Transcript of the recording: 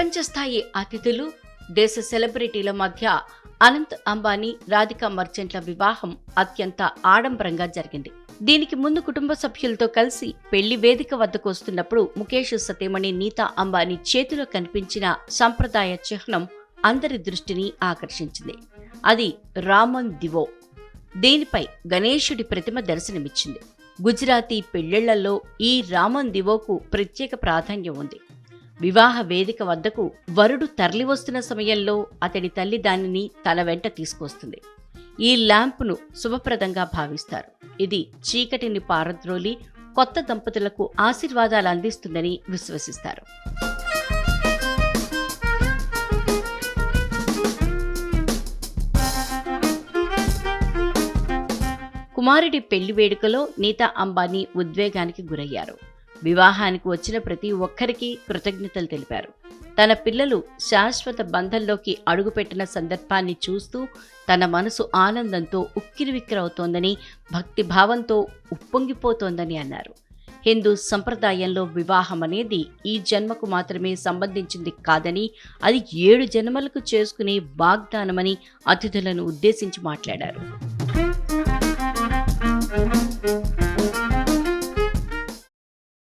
ప్రపంచ స్థాయి అతిథులు దేశ సెలబ్రిటీల మధ్య అనంత్ అంబానీ రాధికా మర్చెంట్ల వివాహం అత్యంత ఆడంబరంగా జరిగింది. దీనికి ముందు కుటుంబ సభ్యులతో కలిసి పెళ్ళి వేదిక వద్దకు వస్తున్నప్పుడు ముఖేష్ సతీమణి నీతా అంబానీ చేతిలో కనిపించిన సంప్రదాయ చిహ్నం అందరి దృష్టిని ఆకర్షించింది. అది రామన్ దివో. దీనిపై గణేశుడి ప్రతిమ దర్శనమిచ్చింది. గుజరాతీ పెళ్ళిళ్ళలో ఈ రామన్ దివోకు ప్రత్యేక ప్రాధాన్యం ఉంది. వివాహ వేదిక వద్దకు వరుడు తరలివస్తున్న సమయంలో అతడి తల్లి దానిని తన వెంట తీసుకొస్తుంది. ఈ ల్యాంప్ను శుభప్రదంగా భావిస్తారు. ఇది చీకటిని పారద్రోలి కొత్త దంపతులకు ఆశీర్వాదాలు అందిస్తుందని విశ్వసిస్తారు. కుమారుడి పెళ్ళి వేడుకలో నీతా అంబానీ ఉద్వేగానికి గురయ్యారు. వివాహానికి వచ్చిన ప్రతి ఒక్కరికి కృతజ్ఞతలు తెలిపారు. తన పిల్లలు శాశ్వత బంధంలోకి అడుగుపెట్టిన సందర్భాన్ని చూస్తూ తన మనసు ఆనందంతో ఉక్కిరివిక్కిరవుతోందని భక్తిభావంతో ఉప్పొంగిపోతోందని అన్నారు. హిందూ సంప్రదాయంలో వివాహం అనేది ఈ జన్మకు మాత్రమే సంబంధించింది కాదని అది ఏడు జన్మలకు చేసుకునే వాగ్దానమని అతిథులను ఉద్దేశించి మాట్లాడారు.